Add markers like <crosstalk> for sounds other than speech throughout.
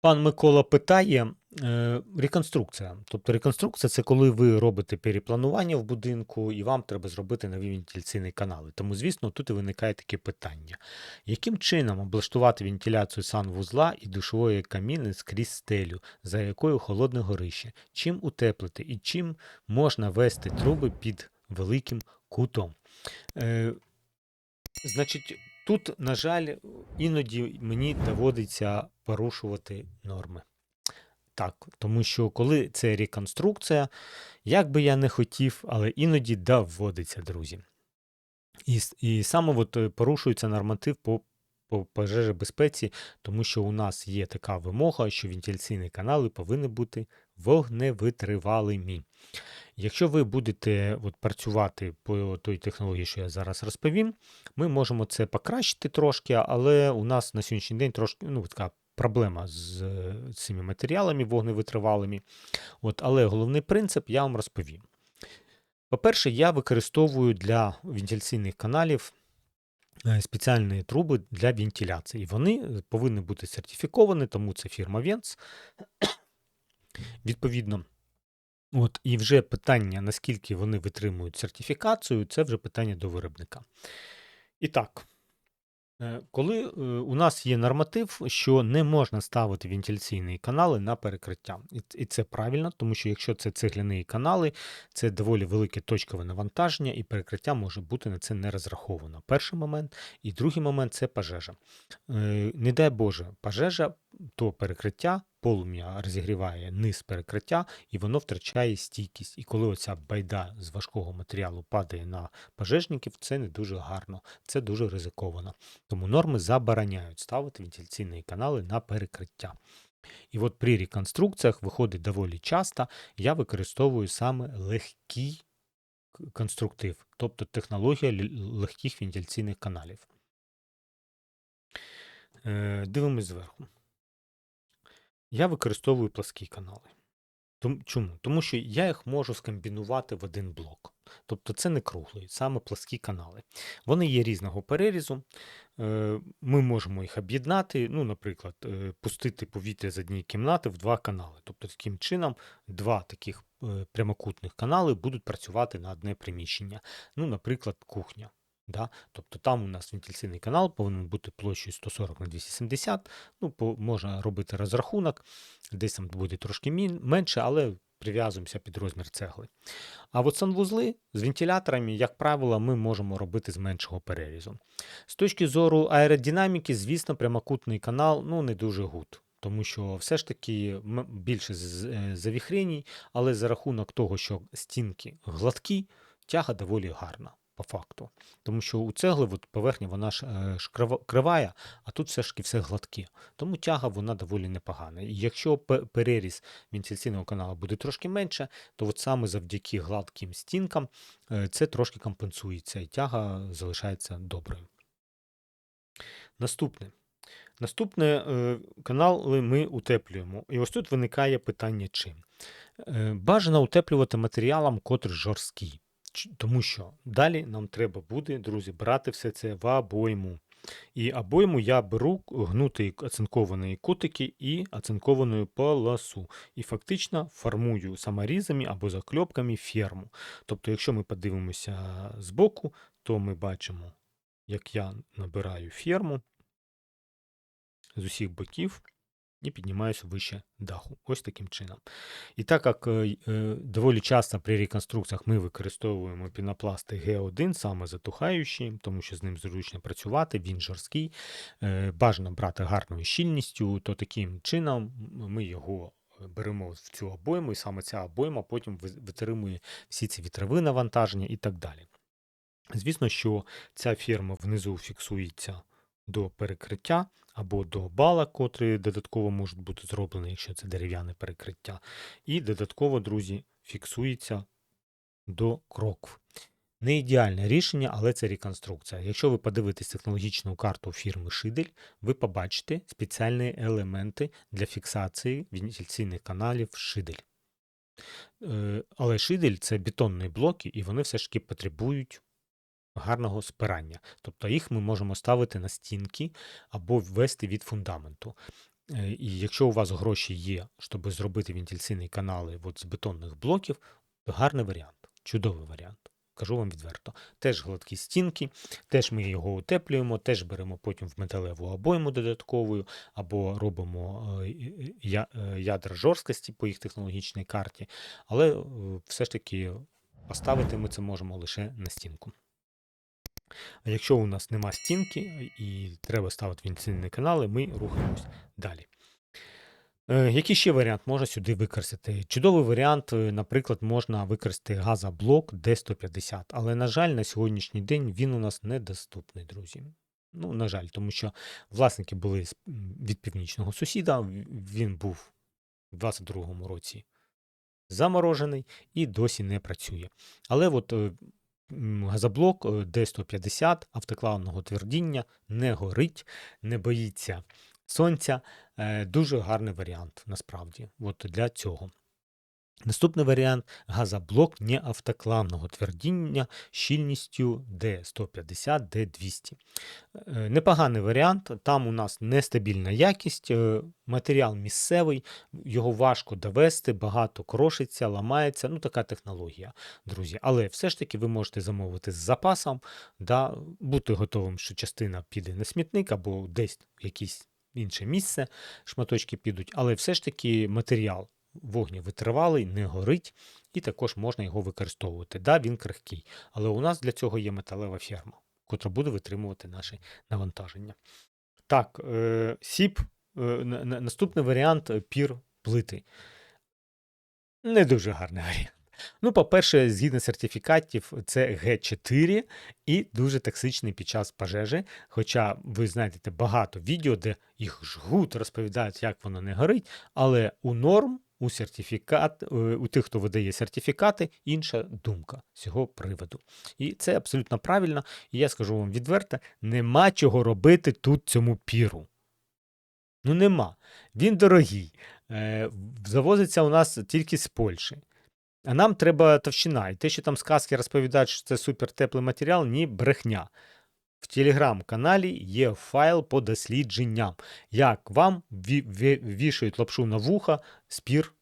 Пан Микола питає, е, реконструкція. Тобто реконструкція це коли ви робите перепланування в будинку і вам треба зробити нові вентиляційні канали. Тому, звісно, тут і виникає таке питання: яким чином облаштувати вентиляцію санвузла і душової каміни скрізь стелю, за якою холодне горище? Чим утеплити і чим можна вести труби під великим кутом? Е, Значить, тут, на жаль, іноді мені доводиться порушувати норми. Так, тому що коли це реконструкція, як би я не хотів, але іноді доводиться, друзі. І, і саме от е, порушується норматив по, по пожежобезпеці, тому що у нас є така вимога, що вентиляційні канали повинні бути вогневитривалими. Якщо ви будете от, працювати по той технології, що я зараз розповім, ми можемо це покращити трошки, але у нас на сьогоднішній день трошки ну, така проблема з цими матеріалами вогневитривалими. От, але головний принцип я вам розповім. По-перше, я використовую для вентиляційних каналів е, спеціальні труби для вентиляції. Вони повинні бути сертифіковані, тому це фірма Венц. Відповідно, От, і вже питання, наскільки вони витримують сертифікацію, це вже питання до виробника. І так, е, коли е, у нас є норматив, що не можна ставити вентиляційні канали на перекриття. І, це правильно, тому що якщо це цегляні канали, це доволі велике точкове навантаження, і перекриття може бути на це не розраховано. Перший момент. І другий момент це пожежа. Е, Не дай Боже, пожежа, то перекриття, полум'я розігріває низ перекриття, і воно втрачає стійкість. І коли оця байда з важкого матеріалу падає на пожежників, це не дуже гарно, це дуже ризиковано. Тому норми забороняють ставити вентиляційні канали на перекриття. І от при реконструкціях виходить доволі часто, я використовую саме легкий конструктив, тобто технологія легких вентиляційних каналів. Е, Дивимось зверху. Я використовую пласкі канали. Чому? Тому що я їх можу скомбінувати в один блок. Тобто це не круглий, саме пласкі канали. Вони є різного перерізу. е, Ми можемо їх об'єднати, ну, наприклад, е, пустити повітря з однієї кімнати в два канали. Тобто, таким чином, два таких е, прямокутних канали будуть працювати на одне приміщення. Ну, наприклад, кухня. Да? Тобто там у нас вентиляційний канал повинен бути площею 140 на 270. Ну, можна робити розрахунок, десь там буде трошки менше, але прив'язуємося під розмір цегли. А от санвузли з вентиляторами, як правило, ми можемо робити з меншого перерізу. З точки зору аеродинаміки, звісно, прямокутний канал ну, не дуже гуд. Тому що все ж таки більше е, завіхреній, але за рахунок того, що стінки гладкі, тяга доволі гарна по факту. Тому що у цегли от поверхня вона ж, е, а тут все ж таки все гладке. Тому тяга вона доволі непогана. І якщо переріз вентиляційного каналу буде трошки менше, то от саме завдяки гладким стінкам е, це трошки компенсується і тяга залишається доброю. Наступне. Наступне е, канали ми утеплюємо. І ось тут виникає питання чим. Е, Бажано утеплювати матеріалом, котрий жорсткий. Тому що далі нам треба буде, друзі, брати все це в обойму. І обойму я беру гнутий оцинковані кутики і оцинковану полосу. І фактично формую саморізами або закльопками ферму. Тобто, якщо ми подивимося збоку, то ми бачимо, як я набираю ферму з усіх боків і піднімаюся вище даху. Ось таким чином. І так як е, е, доволі часто при реконструкціях ми використовуємо пінопласти Г1, саме затухаючий, тому що з ним зручно працювати, він жорсткий, е, бажано брати гарною щільністю, то таким чином ми його е, беремо в цю обойму, і саме ця обойма потім витримує всі ці вітрові навантаження і так далі. Звісно, що ця фірма внизу фіксується до перекриття або до бала, котрі додатково можуть бути зроблені, якщо це дерев'яне перекриття. І додатково, друзі, фіксується до крокв. Не ідеальне рішення, але це реконструкція. Якщо ви подивитесь технологічну карту фірми Шидель, ви побачите спеціальні елементи для фіксації вентиляційних каналів Шидель. Е, Але Шидель це бетонні блоки, і вони все ж таки потребують гарного спирання. Тобто їх ми можемо ставити на стінки або ввести від фундаменту. Е, І якщо у вас гроші є, щоб зробити вентиляційні канали от з бетонних блоків, то гарний варіант, чудовий варіант. Кажу вам відверто. Теж гладкі стінки, теж ми його утеплюємо, теж беремо потім в металеву обойму додатковою, або робимо е, е, ядра жорсткості по їх технологічній карті. Але все ж таки поставити ми це можемо лише на стінку. А якщо у нас нема стінки і треба ставити вентиляційні канали, ми рухаємось далі. Е, Який ще варіант можна сюди використати? Чудовий варіант, е, наприклад, можна використати газоблок D150, але, на жаль, на сьогоднішній день він у нас недоступний, друзі. Ну, на жаль, тому що власники були від північного сусіда, він був у 22-му році заморожений і досі не працює. Але от е, газоблок е, D150 автоклавного твердіння не горить, не боїться сонця. Е, Дуже гарний варіант насправді от для цього. Наступний варіант газоблок неавтоклавного твердіння щільністю D150, D200. Е, Непоганий варіант. Там у нас нестабільна якість, е, матеріал місцевий, його важко довести, багато крошиться, ламається. Ну, така технологія, друзі. Але все ж таки ви можете замовити з запасом, да, бути готовим, що частина піде на смітник або десь в якесь інше місце, шматочки підуть, але все ж таки матеріал вогневитривалий, не горить, і також можна його використовувати. Да, він крихкий, але у нас для цього є металева ферма, котра буде витримувати наші навантаження. Так, е, сіп, е, на- на- наступний варіант е, пір плити. Не дуже гарний варіант. Ну, по-перше, згідно сертифікатів, це Г4 і дуже токсичний під час пожежі. Хоча ви знайдете багато відео, де їх жгут, розповідають, як воно не горить, але у норм, у сертифікат, е, у тих, хто видає сертифікати, інша думка з цього приводу. І це абсолютно правильно. І я скажу вам відверто: нема чого робити тут цьому піру. Ну, нема. Він дорогий. Е, завозиться у нас тільки з Польщі. А нам треба товщина. І те, що там сказки розповідають, що це супертеплий матеріал, ні, брехня. В телеграм-каналі є файл по дослідженням, як вам ві- ві- вішають лапшу на вуха спір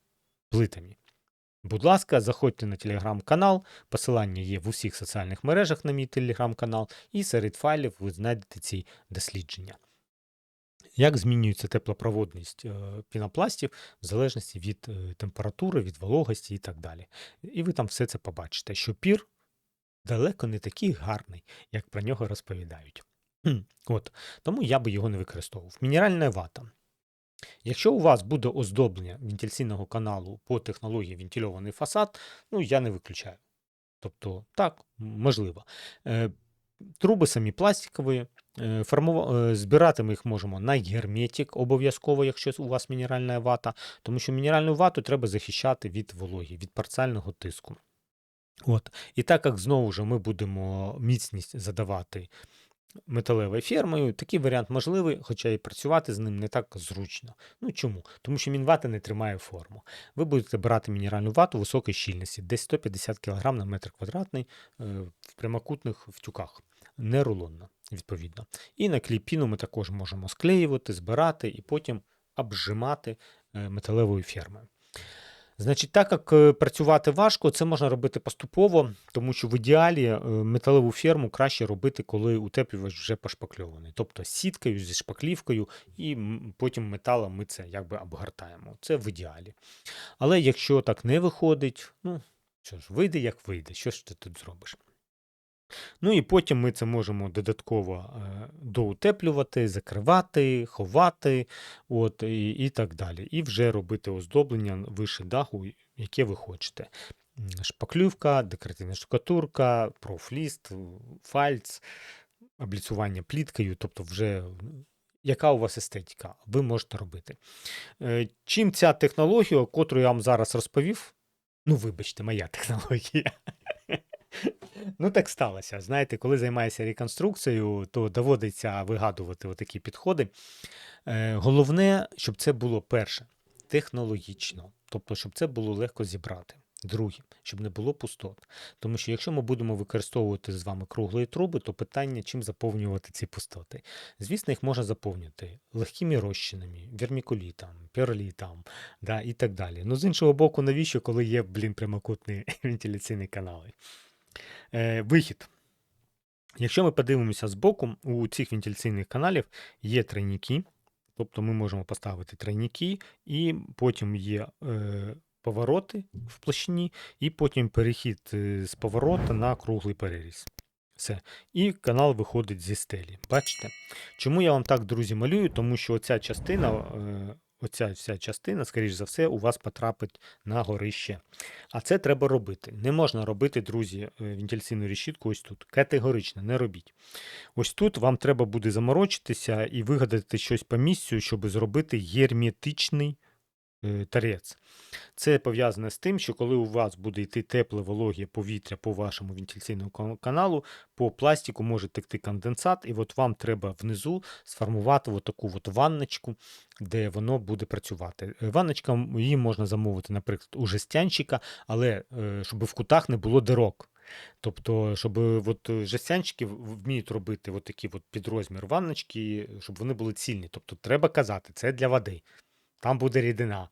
плитами. Будь ласка, заходьте на телеграм-канал, посилання є в усіх соціальних мережах на мій телеграм-канал, і серед файлів ви знайдете ці дослідження. Як змінюється теплопроводність е, пінопластів в залежності від е, температури, від вологості і так далі. І ви там все це побачите, що пір далеко не такий гарний, як про нього розповідають. От, тому я би його не використовував. Мінеральна вата. Якщо у вас буде оздоблення вентиляційного каналу по технології вентильований фасад, ну я не виключаю. Тобто, так, можливо. Е, Труби самі пластикові, е, е, збирати ми їх можемо на герметик обов'язково, якщо у вас мінеральна вата, тому що мінеральну вату треба захищати від вологі, від парціального тиску. От. І так як знову ж ми будемо міцність задавати металевою фермою, такий варіант можливий, хоча і працювати з ним не так зручно. Ну чому? Тому що мінвата не тримає форму. Ви будете брати мінеральну вату високої щільності, десь 150 кг на метр квадратний е, в прямокутних втюках, не рулонна, відповідно. І на кліпіну ми також можемо склеювати, збирати і потім обжимати е, металевою фермою. Значить, так як е, працювати важко, це можна робити поступово, тому що в ідеалі е, металеву ферму краще робити, коли утеплювач вже пошпакльований. Тобто сіткою, зі шпаклівкою, і потім металом ми це якби обгортаємо. Це в ідеалі. Але якщо так не виходить, ну що ж, вийде як вийде, що ж ти тут зробиш? Ну і потім ми це можемо додатково е, доутеплювати, закривати, ховати, от, і, і так далі. І вже робити оздоблення вище даху, яке ви хочете. Шпаклювка, декоративна штукатурка, профліст, фальц, обліцювання пліткою, тобто вже яка у вас естетика, ви можете робити. Е, Чим ця технологія, котру я вам зараз розповів, ну, вибачте, моя <laughs> технологія. <laughs> Ну, так сталося. Знаєте, коли займаєшся реконструкцією, то доводиться вигадувати такі підходи. Е, Головне, щоб це було перше, технологічно, тобто, щоб це було легко зібрати. Друге, щоб не було пустот. Тому що якщо ми будемо використовувати з вами круглі труби, то питання, чим заповнювати ці пустоти. Звісно, їх можна заповнювати легкими розчинами, вермікулітом, перлітом да, і так далі. Ну, з іншого боку, навіщо, коли є, блін, прямокутні <laughs> вентиляційні канали? Е, вихід. Якщо ми подивимося збоку, у цих вентиляційних каналів є тройники, тобто ми можемо поставити тройники, і потім є е, повороти в площині, і потім перехід е, з поворота на круглий переріз. Все. І канал виходить зі стелі. Бачите? Чому я вам так, друзі, малюю? Тому що оця частина, е, оця вся частина, скоріш за все, у вас потрапить на горище. А це треба робити. Не можна робити, друзі, е, вентиляційну решітку ось тут. Категорично не робіть. Ось тут вам треба буде заморочитися і вигадати щось по місцю, щоб зробити герметичний тарець. Це пов'язане з тим, що коли у вас буде йти тепле вологе повітря по вашому вентиляційному каналу, по пластику може текти конденсат, і от вам треба внизу сформувати таку от ванночку, де воно буде працювати. Е, Ванночка її можна замовити, наприклад, у жестянчика, але е, щоб в кутах не було дирок. Тобто, щоб от е, жестянчики вміють робити от такі от підрозмір ванночки, щоб вони були цільні. Тобто треба казати, це для води. Там буде рідина.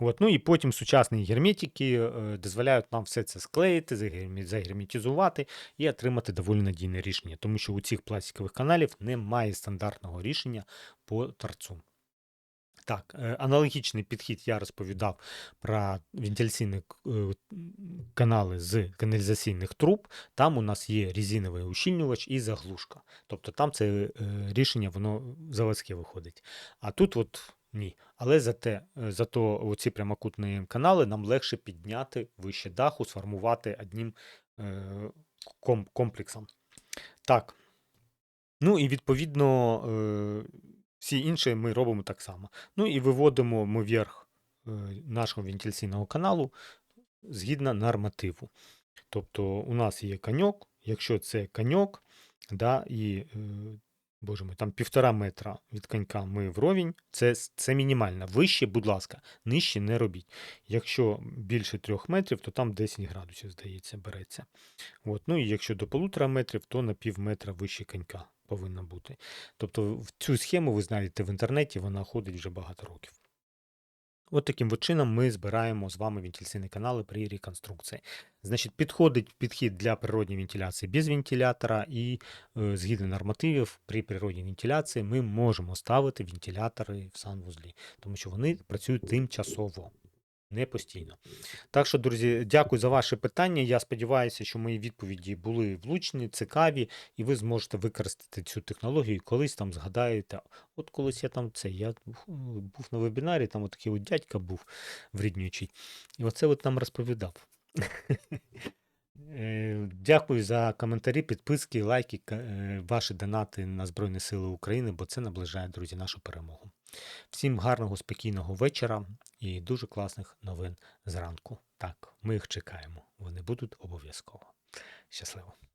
От, ну і потім сучасні герметики е, дозволяють нам все це склеїти, загерме- загерметизувати і отримати доволі надійне рішення, тому що у цих пластикових каналів немає стандартного рішення по торцу. Так, е, аналогічний підхід я розповідав про вентиляційні е, канали з каналізаційних труб. Там у нас є резиновий ущільнювач і заглушка. Тобто там це рішення воно заводське виходить. А тут от ні. Але зате, зато оці прямокутні канали нам легше підняти вище даху, сформувати одним е, ком- комплексом. Так. Ну і відповідно е, всі інші ми робимо так само. Ну і виводимо ми вверх е, нашого вентиляційного каналу згідно нормативу. Тобто у нас є каньок, якщо це каньок, да, і, боже мой, там півтора метра від конька ми вровень, це, це мінімально. Вище, будь ласка, нижче не робіть. Якщо більше трьох метрів, то там 10 градусів, здається, береться. От. Ну і якщо до полутора метрів, то на пів метра вище конька повинна бути. Тобто цю схему ви знаєте в інтернеті, вона ходить вже багато років. От таким от чином ми збираємо з вами вентиляційні канали при реконструкції. Значить, підходить підхід для природньої вентиляції без вентилятора, і е, згідно нормативів, при природній вентиляції ми можемо ставити вентилятори в санвузлі, тому що вони працюють тимчасово, не постійно. Так що, друзі, дякую за ваші питання. Я сподіваюся, що мої відповіді були влучні, цікаві, і ви зможете використати цю технологію колись там згадаєте. От колись я там це, я був на вебінарі, там от такий от дядька був вріднючий. І оце от нам розповідав. <laughs> Е, Дякую за коментарі, підписки, лайки, е, ваші донати на Збройні Сили України, бо це наближає, друзі, нашу перемогу. Всім гарного, спокійного вечора і дуже класних новин зранку. Так, ми їх чекаємо. Вони будуть обов'язково. Щасливо!